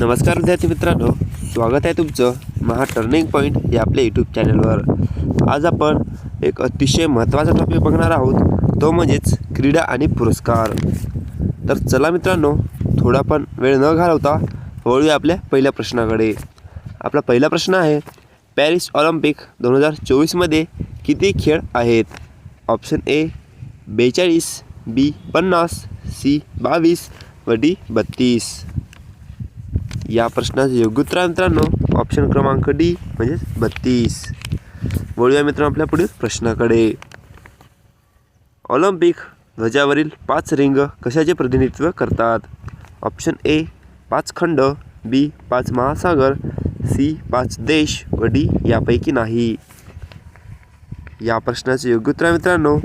नमस्कार विद्यार्थी मित्रांनो स्वागत आहे तुमचं महा टर्निंग पॉईंट या आपल्या यूट्यूब चॅनलवर आज आपण एक अतिशय महत्त्वाचा टॉपिक बघणार आहोत तो म्हणजेच क्रीडा आणि पुरस्कार. तर चला मित्रांनो थोडा पण वेळ न घालवता वळूया आपल्या पहिल्या प्रश्नाकडे. आपला पहिला प्रश्न आहे पॅरिस ऑलिम्पिक दोन हजार चोवीसमध्ये किती खेळ आहेत? ऑप्शन ए बेचाळीस बी पन्नास सी बावीस व डी बत्तीस. या प्रश्नाचं योग्य उत्तर मित्रांनो. ऑप्शन क्रमांक डी म्हणजेच बत्तीस. वळूया मित्रांनो आपल्या पुढील प्रश्नाकडे. ऑलिम्पिक ध्वजावरील पाच रिंग कशाचे प्रतिनिधित्व करतात? ऑप्शन ए पाच खंड. बी पाच महासागर. सी पाच देश. व डी यापैकी नाही. या प्रश्नाचे योग्य उत्तर मित्रांनो.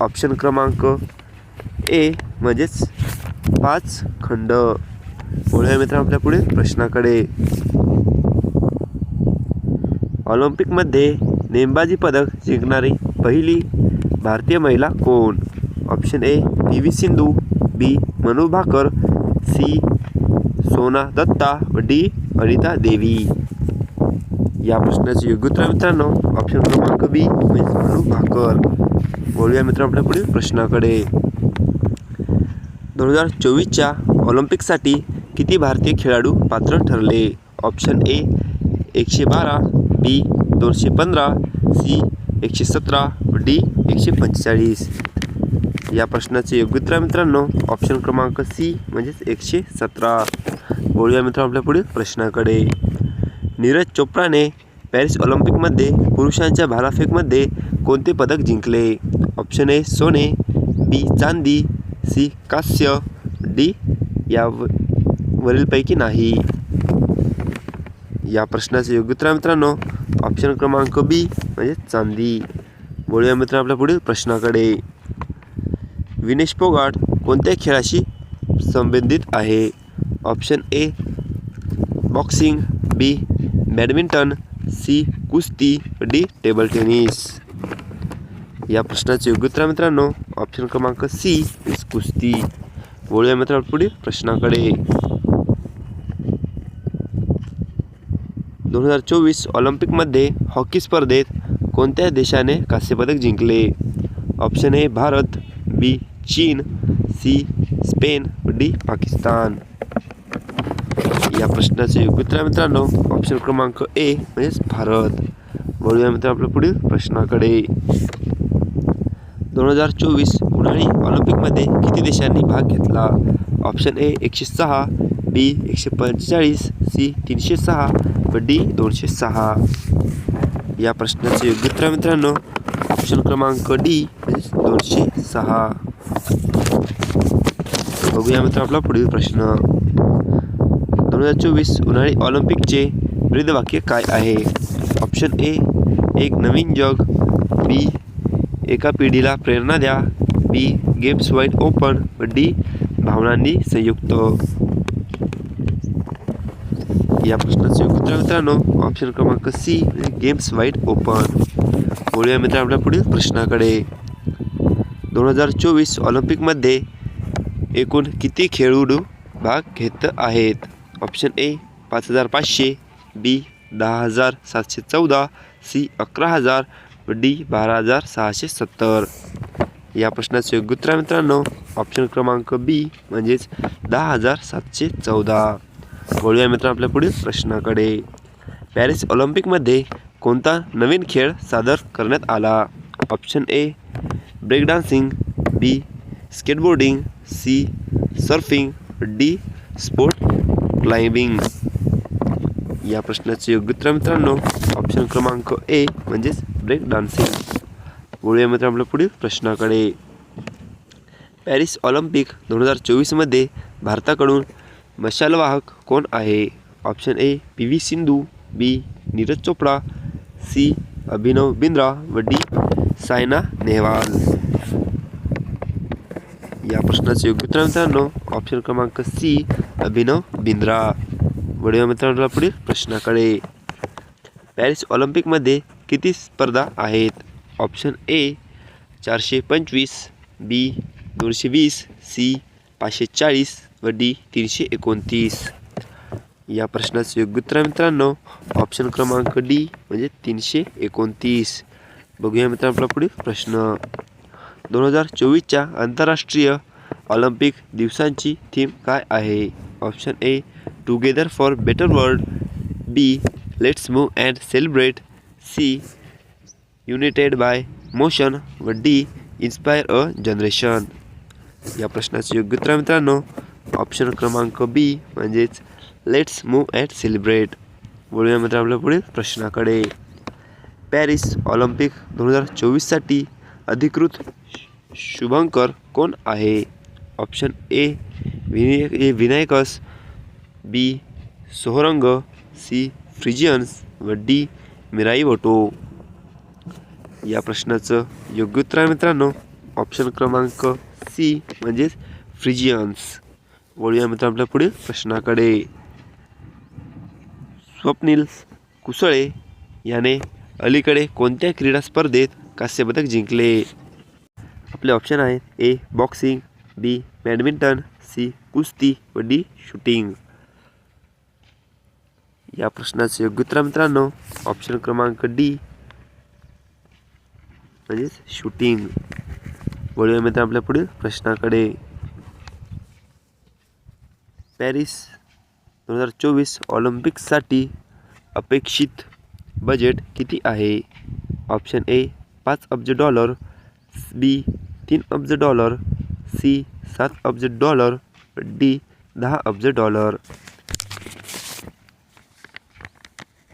ऑप्शन क्रमांक ए म्हणजेच पाच खंड. पुढे मित्र आपल्या पुढील प्रश्नाकडे. ऑलिम्पिकमध्ये नेमबाजी पदक जिंकणारी पहिली भारतीय महिला कोण? Option A P V Sindhu B Manu Bhaker C Sona Datta व डी अनिता देवी. या प्रश्नाचे योग्य उत्तर मित्रांनो. ऑप्शन क्रमांक बी म्हणजे मनू भाकर. बोलूया मित्र आपल्या पुढील प्रश्नाकडे. दोन हजार चोवीसच्या ऑलिम्पिकसाठी किती भारतीय खेळाडू पात्र ठरले? ऑप्शन ए एकशे बारा बी दोनशे पंधरा सी एकशे सतरा डी एकशे पंचेचाळीस या प्रश्नाचे योग्य उत्तर मित्रांनो. ऑप्शन क्रमांक सी म्हणजेच एकशे सतरा बोलूया मित्रांनो आपल्या पुढील प्रश्नाकडे. नीरज चोप्राने पॅरिस ऑलिम्पिकमध्ये पुरुषांच्या भालाफेकमध्ये कोणते पदक जिंकले? ऑप्शन ए सोने बी चांदी सी कांस्य डी या वरीलपैकी नाही. या प्रश्नाचे योग्य उत्तर आहे मित्रांनो. ऑप्शन क्रमांक बी म्हणजे चांदी. बोलूया मित्रांनो आपल्या पुढील प्रश्नाकडे. विनेश पोगाट कोणत्या खेळाशी संबंधित आहे? Option A boxing B badminton C कुस्ती. डी टेबल टेनिस या प्रश्नाचे योग्य उत्तर मित्रांनो. ऑप्शन क्रमांक सी कुस्ती. बोलूया मित्रांनो पुढील प्रश्नाकडे. दोन हजार चोवीस ऑलिम्पिकमध्ये हॉकी स्पर्धेत कोणत्या देशाने कांस्यपदक जिंकले? ऑप्शन ए भारत बी चीन सी स्पेन डी पाकिस्तान. या प्रश्नाचे योग्य आहे मित्रांनो ऑप्शन क्रमांक ए म्हणजेच भारत. वळूया मित्र आपल्या पुढील प्रश्नाकडे. दोन हजार चोवीस उन्हाळी ऑलिम्पिकमध्ये किती देशांनी भाग घेतला? ऑप्शन ए एकशे सहा बी एकशे पंचेचाळीस सी तीनशे सहा व डी दोनशे सहा. या प्रश्नाचे योग्य उत्तर मित्रांनो ऑप्शन क्रमांक डी दोनशे सहा. बघूया मित्र आपला पुढील प्रश्न. दोन हजार चोवीस उन्हाळी ऑलिम्पिकचे ब्रीदवाक्य काय आहे? ऑप्शन ए एक नवीन जग. बी एका पिढीला प्रेरणा द्या. B games wide open. D भावनांनी संयुक्त. या प्रश्नाचे योग्य उत्तर मित्रांनो ऑप्शन क्रमांक सी गेम्स वाईट ओपन बोलूया मित्र आपल्या पुढील प्रश्नाकडे. दोन हजार चोवीस ऑलिम्पिकमध्ये एकूण किती खेळाडू भाग घेत आहेत? ऑप्शन ए पाच हजार पाचशे बी दहा हजार सातशे चौदा सी अकरा हजार व डी बारा हजार सहाशे सत्तर. या प्रश्नाचे योग्य उत्तर मित्रांनो ऑप्शन क्रमांक बी म्हणजेच दहा हजार सातशे चौदा. वळूया मित्र आपल्या पुढील प्रश्नाकडे. पॅरिस ऑलिम्पिकमध्ये कोणता नवीन खेळ सादर करण्यात आला? Option A break dancing B skateboarding C surfing D sport climbing या प्रश्नाचे योग्य उत्तर मित्रांनो. ऑप्शन क्रमांक ए म्हणजेच ब्रेक डान्सिंग वळूया मित्र आपल्या पुढील प्रश्नाकडे. पॅरिस ऑलिम्पिक दोन हजार चोवीसमध्ये भारताकडून मशालवाहक कोण आहे? Option A P V Sindhu B Neeraj Chopra C Abhinav Bindra व डी सायना नेहवाल. या प्रश्नाचे योग्य उत्तर मित्रांनो. ऑप्शन क्रमांक सी अभिनव बिंद्रा. वडील मित्रांनो पुढील प्रश्नाकडे. पॅरिस ऑलिम्पिकमध्ये किती स्पर्धा आहेत? ऑप्शन ए चारशे पंचवीस बी दोनशे वीस सी पाचशे चाळीस व डी तीनशे एकोणतीस. या प्रश्नाचं योग्य उत्तर आहे मित्रांनो. ऑप्शन क्रमांक डी म्हणजे तीनशे एकोणतीस. बघूया मित्रांनो आपला पुढील प्रश्न. दोन हजार चोवीसच्या आंतरराष्ट्रीय ऑलिम्पिक दिवसांची थीम काय आहे? Option A together for better world B let's move and celebrate C united by motion व डी इन्स्पायर अ जनरेशन या प्रश्नाचे योग्य उत्तर आहे मित्रांनो. ऑप्शन क्रमांक बी म्हणजेच लेट्स मूव अँड सेलिब्रेट बोलूया मित्र आपल्या पुढील प्रश्नाकडे. पॅरिस ऑलिम्पिक दोन हजार चोवीससाठी अधिकृत शु- शुभंकर कोण आहे? ऑप्शन ए विनायक ए विनायकस बी सोहरंग सी फ्रिजियन्स व डी मिराई वटो या प्रश्नाचं योग्य उत्तर आहे मित्रांनो. ऑप्शन क्रमांक सी म्हणजेच फ्रिजियन्स. वळूया मित्र आपल्या पुढील प्रश्नाकडे. स्वप्नील कुसळे याने अलीकडे कोणत्या क्रीडा स्पर्धेत कांस्यपदक जिंकले? आपले ऑप्शन आहेत A boxing B badminton C कुस्ती व डी शूटिंग या प्रश्नाचे योग्य उत्तर मित्रांनो ऑप्शन क्रमांक डी म्हणजेच शूटिंग वळूया मित्र आपल्या पुढील प्रश्नाकडे. पॅरिस दोन हजार चोवीस ऑलिम्पिक्ससाठी अपेक्षित बजेट किती आहे? ऑप्शन ए पाच अब्ज डॉलर बी तीन अब्ज डॉलर सी सात अब्ज डॉलर डी दहा अब्ज डॉलर.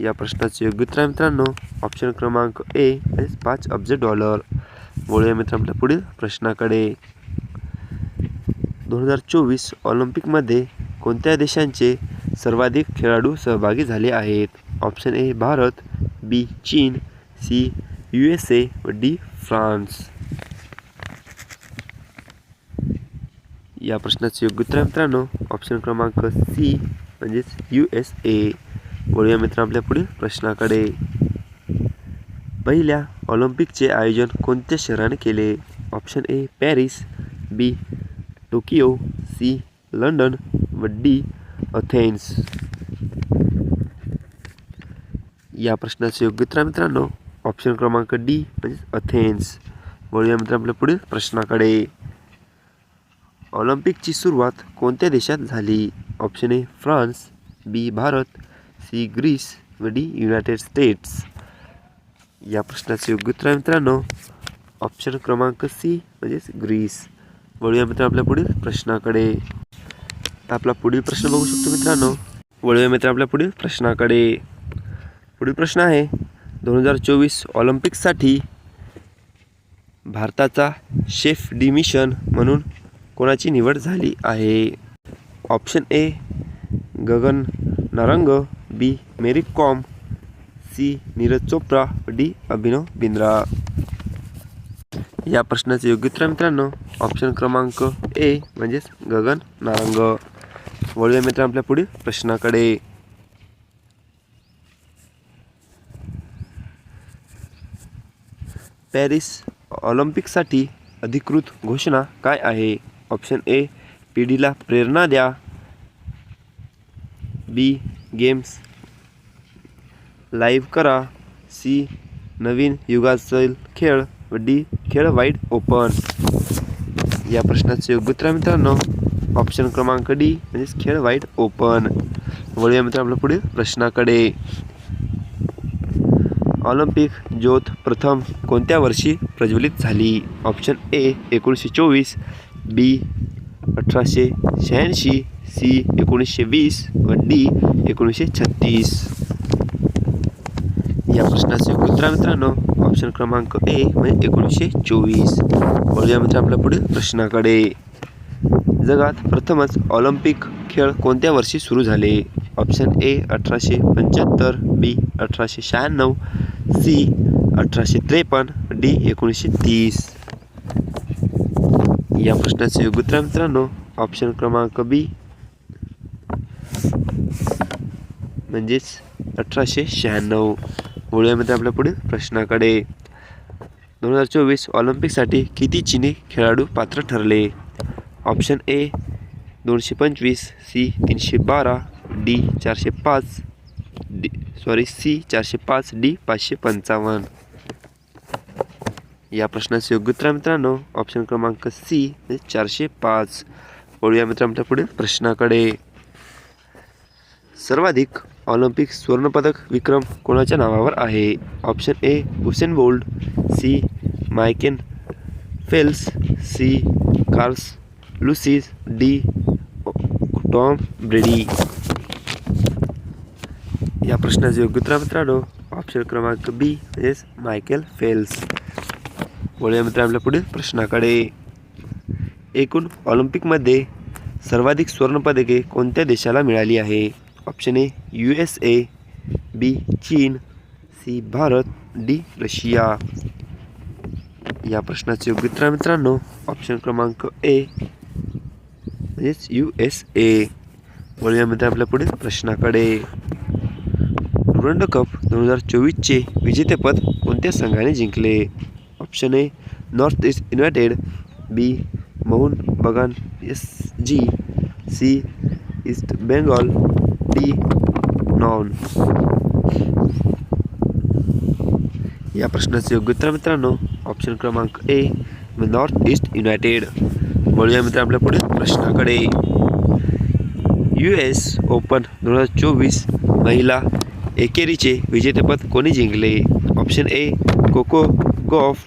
या प्रश्नाचे योग्य उत्तर आहे मित्रांनो. ऑप्शन क्रमांक ए म्हणजेच पाच अब्ज डॉलर. बोलूया मित्र आपल्या पुढील प्रश्नाकडे. दोन हजार चोवीस ऑलिम्पिकमध्ये कोणत्या देशांचे सर्वाधिक खेळाडू सहभागी झाले आहेत. ऑप्शन ए भारत बी चीन सी यू एस ए व डी फ्रान्स. या प्रश्नाचे योग्य उत्तर मित्रांनो. ऑप्शन क्रमांक सी म्हणजेच यू एस ए. वळूया मित्र आपल्या पुढील प्रश्नाकडे. पहिल्या ऑलिम्पिकचे आयोजन कोणत्या शहराने केले? Option A Paris B Tokyo C London व डी अथेन्स या प्रश्नाचे योग्य उत्तर मित्रांनो ऑप्शन क्रमांक डी म्हणजे अथेन्स वळूया मित्र आपल्या पुढील प्रश्नाकडे. ऑलिम्पिकची सुरुवात कोणत्या देशात झाली? Option A France. B Bharat. C Greece. व डी युनायटेड स्टेट्स या प्रश्नाचे योग्य उत्तर आहे मित्रांनो ऑप्शन क्रमांक सी म्हणजेच ग्रीस. वळूया मित्र आपल्या पुढील प्रश्नाकडे. आता आपला पुढील प्रश्न बघू शकतो मित्रांनो. वळूया मित्र आपल्या पुढील प्रश्नाकडे. पुढील प्रश्न आहे दोन हजार चोवीस ऑलिम्पिकसाठी भारताचा शेफ डी मिशन म्हणून कोणाची निवड झाली आहे? Option A Gagan Narang B Mary Kom C Neeraj Chopra D Abhinav Bindra. या प्रश्नाचे योग्य उत्तर मित्रांनो. ऑप्शन क्रमांक ए म्हणजेच गगन नारंग. वळूया मित्र आपल्या पुढील प्रश्नाकडे. पॅरिस ऑलिम्पिकसाठी अधिकृत घोषणा काय आहे? ऑप्शन ए पिढीला प्रेरणा द्या. बी गेम्स लाईव्ह करा. सी नवीन युगातील खेळ व डी खेळ वाईड ओपन. या प्रश्नाचे योग्य उत्तर मित्रांनो. ऑप्शन क्रमांक डी म्हणजेच खेळ वाईट ओपन वळूया मित्र आपल्या पुढील प्रश्नाकडे. ऑलिम्पिक ज्योत प्रथम कोणत्या वर्षी प्रज्वलित झाली? ऑप्शन ए एकोणीसशे चोवीस. बी अठराशे शहाऐंशी. सी एकोणीसशे वीस. व डी एकोणीसशे छत्तीस. या प्रश्नाचे उत्तर मित्रांनो. ऑप्शन क्रमांक ए म्हणजे एकोणीसशे चोवीस. वळूया मित्र आपल्या पुढील प्रश्नाकडे. जगात प्रथमच ऑलिम्पिक खेळ कोणत्या वर्षी सुरू झाले? ऑप्शन ए अठराशे पंच्याहत्तर बी अठराशे शहाण्णव सी अठराशे त्रेपन्न डी एकोणीसशे तीस. या प्रश्नाचे योग्य उत्तर मित्रांनो. ऑप्शन क्रमांक बी म्हणजेच अठराशे शहाण्णव. वळूया आपल्या पुढील प्रश्नाकडे. दोन हजार चोवीस ऑलिम्पिकसाठी किती चिनी खेळाडू पात्र ठरले? ऑप्शन ए दोनशे पंचवीस सी तीनशे बारा डी चारशे पाच डी सॉरी सी चारशे पाच डी पाचशे पंचावन्न. या प्रश्नाचे योग्य उत्तर मित्रांनो. ऑप्शन क्रमांक सी म्हणजे चारशे पाच. वळूया मित्र पुढील प्रश्नाकडे. सर्वाधिक ऑलिम्पिक सुवर्णपदक विक्रम कोणाच्या नावावर आहे? Option A Usain Bolt C मायकेन Phelps C Carl Lewis D Tom Brady या प्रश्नाचे योग्य उत्तर मित्रांनो ऑप्शन क्रमांक बी म्हणजेच मायकेल फेल्स वळूया मित्र आपल्या पुढील प्रश्नाकडे एकूण ऑलिम्पिकमध्ये सर्वाधिक सुवर्णपदके कोणत्या देशाला मिळाली आहे? Option A U S A B चीन. सी भारत. D Russia. या प्रश्नाचे योग्य उत्तर मित्रांनो ऑप्शन क्रमांक ए म्हणजेच यू एस ए वळूया मित्र आपल्या पुढील प्रश्नाकडे. डुरंड कप दोन हजार चोवीसचे विजेतेपद कोणत्या संघाने जिंकले? Option A North East United B Mohun Bagan S G C East Bengal D none. या प्रश्नाचे योग्य उत्तर मित्रांनो ऑप्शन क्रमांक ए नॉर्थ ईस्ट युनायटेड. वळूया मित्र आपल्या पुढील प्रश्नाकडे. यू एस ओपन दोन हजार चोवीस महिला एकेरीचे विजेतेपद कोणी जिंकले? Option A Coco Gauff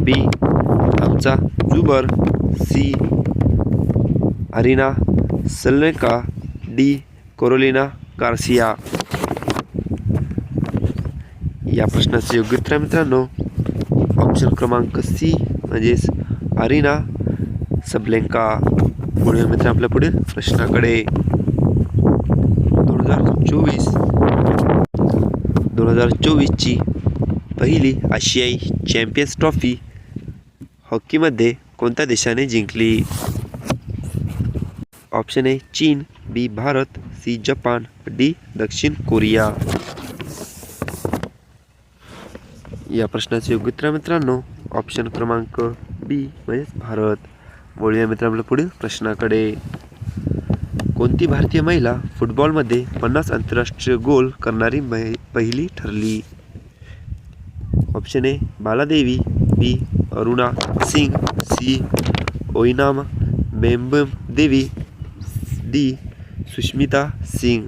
B आमचा Jabeur C Aryna Sabalenka D Caroline Garcia. या प्रश्नाचे योग्य उत्तर मित्रांनो. ऑप्शन क्रमांक सी म्हणजेच अरिना सबलेंका पुढे मित्र आपल्या पुढील प्रश्नाकडे. दोन हजार चोवीस. दोन हजार चोवीसची पहिली आशियाई चॅम्पियन्स ट्रॉफी हॉकीमध्ये कोणत्या देशाने जिंकली? ऑप्शन ए चीन B Bharat C Japan D दक्षिण कोरिया. या प्रश्नाचे योग्य उत्तर मित्रांनो ऑप्शन क्रमांक बी म्हणजेच भारत. वळूया मित्र आपल्या पुढील प्रश्नाकडे. कोणती भारतीय महिला फुटबॉलमध्ये पन्नास आंतरराष्ट्रीय गोल करणारी महि पहिली ठरली? Option A Baladevi B Aruna Singh C Oinam Bembem Devi D Sushmita Singh.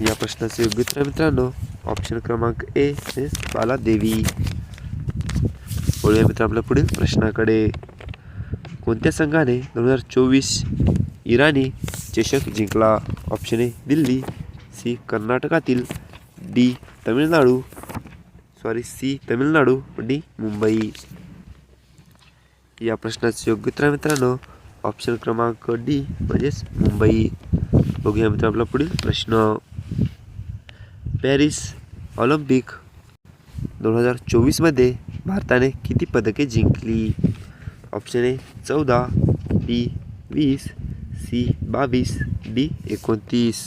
या प्रश्नाचे योग्य उत्तर मित्रांनो ऑप्शन क्रमांक ए म्हणजे बालादेवी. वळूया मित्र आपल्या पुढील प्रश्नाकडे कोणत्या संघाने दोन हजार चोवीस इराणी चषक जिंकला? Option A Delhi. सी कर्नाटकातील. D Tamil Nadu. Sorry C Tamil Nadu. D Mumbai. या प्रश्नाचं योग्य उत्तर मित्रांनो. ऑप्शन क्रमांक डी म्हणजेच मुंबई. बघूया मित्र आपला पुढील प्रश्न. पॅरिस ऑलिम्पिक दोन हजार चोवीसमध्ये भारताने किती पदके जिंकली? ऑप्शन ए चौदा बी वीस सी बावीस डी एकोणतीस.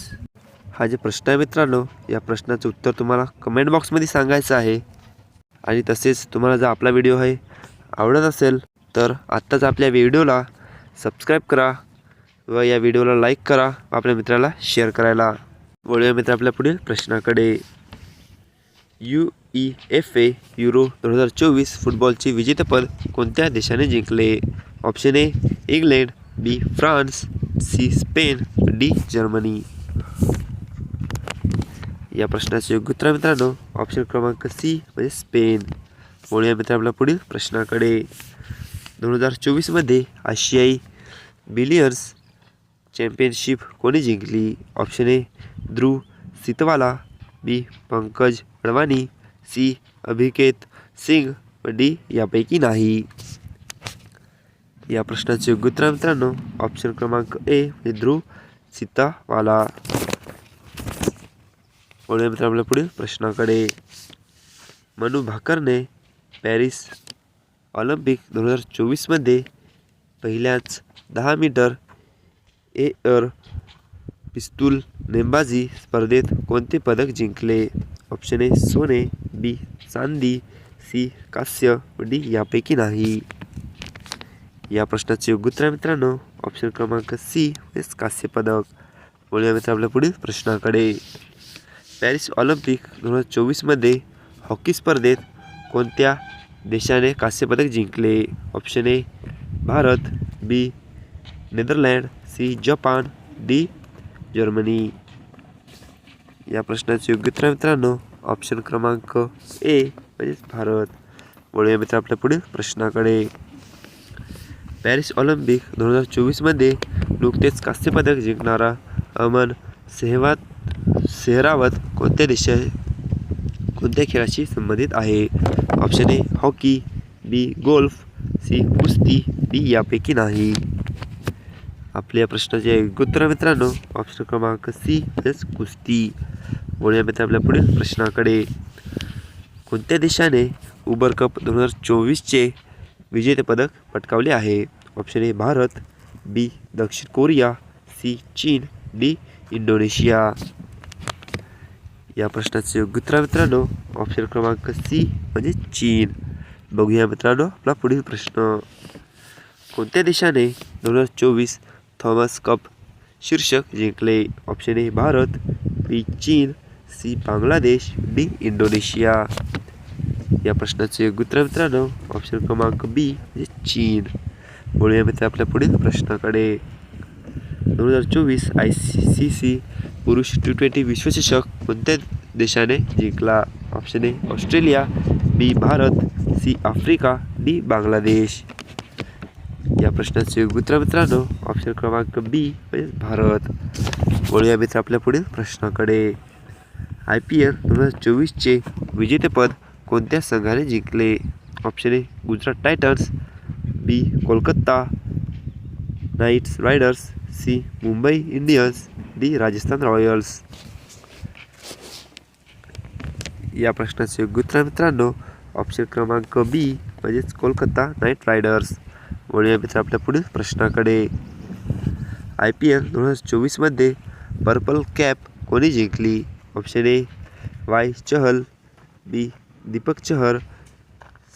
हा जे प्रश्न आहे मित्रांनो या प्रश्नाचं उत्तर तुम्हाला कमेंट बॉक्समध्ये सांगायचं आहे. आणि तसेच तुम्हाला जर आपला व्हिडिओ आहे आवडत असेल तर आत्ताच आपल्या व्हिडिओला सबस्क्राईब करा व या व्हिडिओला लाईक करा आपल्या मित्राला शेअर करायला. वळूया मित्र आपल्या पुढील प्रश्नाकडे. U E F A Euro दोन हजार चोवीस फुटबॉलचे विजेतेपद कोणत्या देशाने जिंकले? Option A England B France C Spain D Germany. या प्रश्नाचे योग्य उत्तर मित्रांनो ऑप्शन क्रमांक सी म्हणजे स्पेन. वळूया मित्र आपल्या पुढील प्रश्नाकडे. दोन हजार चोवीसमध्ये आशियाई बिलियन्स चॅम्पियनशिप कोणी जिंकली? Option A Dhruv Sitwala B Pankaj Advani C Abhiket Singh व डी यापैकी नाही. या प्रश्नाचे योग्य उत्तर मित्रांनो ऑप्शन क्रमांक ए म्हणजे ध्रुव सीतावाला. वळूया मित्र आपल्या पुढील प्रश्नाकडे. मनु भाकरने पॅरिस ऑलिम्पिक दोन हजार चोवीसमध्ये पहिल्याच दहा मीटर एअर पिस्तूल नेमबाजी स्पर्धेत कोणते पदक जिंकले? ऑप्शन ए सोने बी चांदी सी कांस्य व डी यापैकी नाही. या प्रश्नाचे योग्य उत्तर मित्रांनो. ऑप्शन क्रमांक सी म्हणजेच कास्य पदक. बोलूया मित्र आपल्या पुढील प्रश्नाकडे. पॅरिस ऑलिम्पिक दोन हजार चोवीसमध्ये हॉकी स्पर्धेत कोणत्या देशाने कांस्यपदक जिंकले? Option A Bharat B Netherland C Japan D Germany. या प्रश्नाचं योग्य उत्तर मित्रांनो. ऑप्शन क्रमांक ए म्हणजेच भारत. वळूया मित्र आपल्या पुढील प्रश्नाकडे. पॅरिस ऑलिम्पिक दोन हजार चोवीसमध्ये नुकतेच कांस्य पदक जिंकणारा अमन सेहवात सेहरावत कोणत्या देशा कोणत्या खेळाशी संबंधित आहे? Option A hockey B golf C कुस्ती डी यापैकी नाही. आपल्या प्रश्नाचे योग्य उत्तर मित्रांनो ऑप्शन क्रमांक सी म्हणजेच कुस्ती. बोलूया मित्र आपल्या पुढील प्रश्नाकडे. कोणत्या देशाने उबर कप दोन हजार चोवीसचे विजेतेपदक पटकावले आहे? Option A Bharat. बी दक्षिण कोरिया. सी चीन. D Indonesia. या प्रश्नाचे योग्य उत्तर मित्रांनो ऑप्शन क्रमांक सी म्हणजे चीन. बघूया मित्रांनो आपला पुढील प्रश्न. कोणत्या देशाने दोन हजार चोवीस थॉमस कप शीर्षक जिंकले ऑप्शन ए भारत बी चीन सी बांगलादेश डी इंडोनेशिया. या प्रश्नाचे योग्य उत्तर मित्रांनो ऑप्शन क्रमांक बी म्हणजे चीन. बोलूया मित्र आपल्या पुढील प्रश्नाकडे. दोन हजार चोवीस आय सी सी सी पुरुष टी ट्वेंटी विश्वचषक कोणत्या देशाने जिंकला? Option A Australia B Bharat C Africa D Bangladesh. या प्रश्नाचे योग्य उत्तर मित्रांनो ऑप्शन क्रमांक बी म्हणजे भारत. वळूया मित्र आपल्या पुढील प्रश्नाकडे. आय पी एल दोन हजार चोवीसचे विजेतेपद कोणत्या संघाने जिंकले? Option A Gujarat Titans. B Kolkata Knight Riders. C Mumbai Indians. D Rajasthan Royals. या प्रश्नाचे योग्य उत्तर मित्रांनो ऑप्शन क्रमांक बी म्हणजेच कोलकाता नाईट रायडर्स. वळूया मित्र आपल्या पुढील प्रश्नाकडे. आय पी एल दोन हजार चोवीसमध्ये पर्पल कॅप कोणी जिंकली? Option A Y Chahal B Deepak Chahar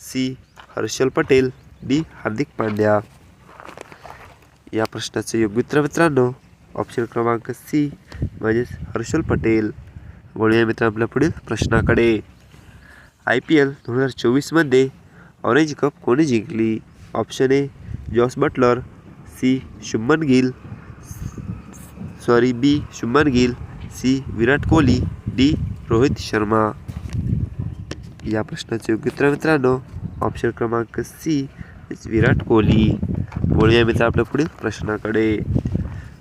C Harshal Patel D Hardik Pandya. या प्रश्नाचं योग्य मित्र मित्रांनो ऑप्शन क्रमांक सी म्हणजेच हर्षल पटेल. वळूया मित्र आपल्या पुढील प्रश्नाकडे. आय पी एल दोन हजार चोवीसमध्ये ऑरेंज कप कोणी जिंकली? Option A Jos Buttler C. Shubman Gill sorry B. Shubman Gill C. Virat Kohli D. Rohit Sharma. या प्रश्नाचे योग्य उत्तर मित्रांनो. ऑप्शन क्रमांक सी विराट कोहली. बोलूया मित्र आपल्या पुढील प्रश्नाकडे.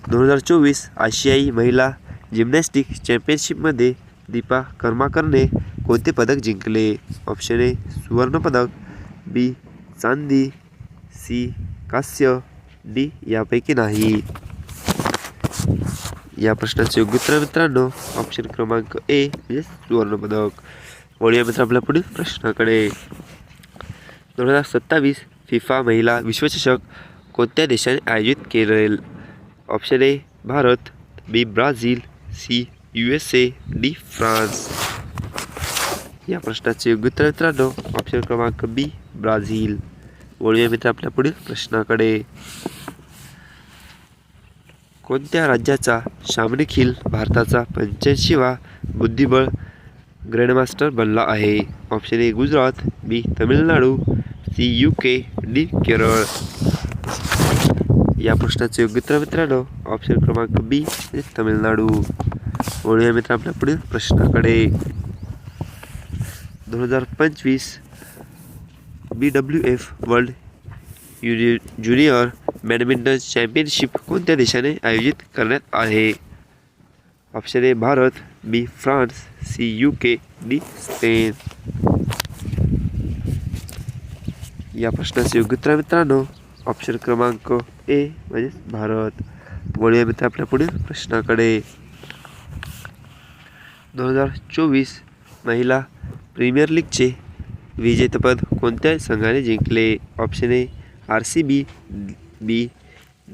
दोन हजार चोवीस आशियाई महिला जिम्नॅस्टिक चॅम्पियनशिपमध्ये दीपा कर्माकरने कोणते पदक जिंकले? ऑप्शन ए सुवर्णपदक. बी चांदी. सी कास्य डी यापैकी नाही. या प्रश्नाचे योग्य उत्तर मित्रांनो ऑप्शन क्रमांक ए म्हणजे सुवर्णपदक. वळूया मित्र आपल्या पुढील प्रश्नाकडे. दोन हजार सत्तावीस फिफा महिला विश्वचषक कोणत्या देशाने आयोजित केलेल? Option A Bharat. B Brazil. C U S A D France. या प्रश्नाचे योग्य उत्तर मित्रांनो ऑप्शन क्रमांक बी ब्राझील. वळूया मित्र आपल्या पुढील प्रश्नाकडे. कोणत्या राज्याचा शामनी भारताचा पंच्याऐंशीवा बुद्धिबळ ग्रँडमास्टर बनला आहे? Option A Gujarat. B Tamil Nadu. C U K D Kerala. या प्रश्नाचे योग्य उत्तर मित्रांनो ऑप्शन क्रमांक बी म्हणजे तमिळनाडू. वळूया मित्र आपल्या पुढील प्रश्नाकडे. दोन हजार पंचवीस बी डब्ल्यू एफ वर्ल्ड युनि ज्युनियर बॅडमिंटन चॅम्पियनशिप कोणत्या देशाने आयोजित करण्यात आहे? Option A Bharat. B France C U K D Spain या प्रश्नाचे योग्य उत्तर मित्रांनो. ऑप्शन क्रमांक ए म्हणजे भारत. वळूया मित्र आपल्या पुढील प्रश्नाकडे. दोन हजार चोवीस महिला प्रीमियर लीगचे विजेतेपद कोणत्या संघाने जिंकले? Option A R C B B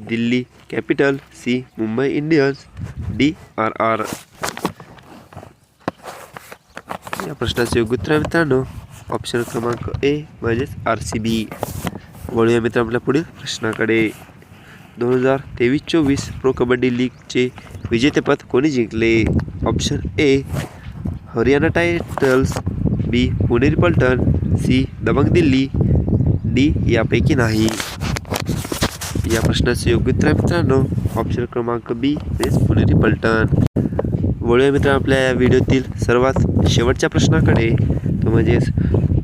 Delhi capital C Mumbai Indians D R R या प्रश्नाचे योग्य उत्तर आहे मित्रांनो. ऑप्शन क्रमांक ए म्हणजेच आर सी बी वळूया मित्र आपल्या पुढील प्रश्नाकडे. दोन हजार तेवीस चोवीस प्रो कबड्डी लीगचे विजेतेपद कोणी जिंकले? Option A Haryana titles B Puneri Paltan C Dabangg Delhi D यापैकी नाही. या प्रश्नाचे योग्य उत्तर आहे मित्रांनो. ऑप्शन क्रमांक बी म्हणजेच पुणेरी पलटण. वळूया मित्र आपल्या या व्हिडिओतील सर्वात शेवटच्या प्रश्नाकडे. तो म्हणजेच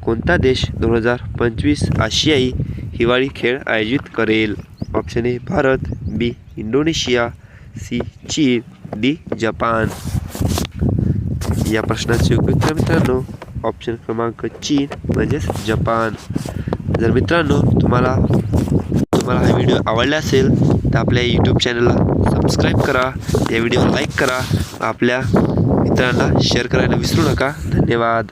कोणता देश दोन हजार पंचवीस आशियाई हिवाळी खेळ आयोजित करेल? Option A Bharat. B Indonesia. C चीन. D Japan. या प्रश्नाचे योग्य उत्तर मित्रांनो. ऑप्शन क्रमांक चीन म्हणजेच जपान. जर मित्रांनो तुम्हाला तुम्हाला हा व्हिडिओ आवडला असेल तर आपल्या यूट्यूब चॅनलला सबस्क्राईब करा. या व्हिडिओ लाईक करा. आपल्या मित्रांना शेअर करायला विसरू नका. धन्यवाद.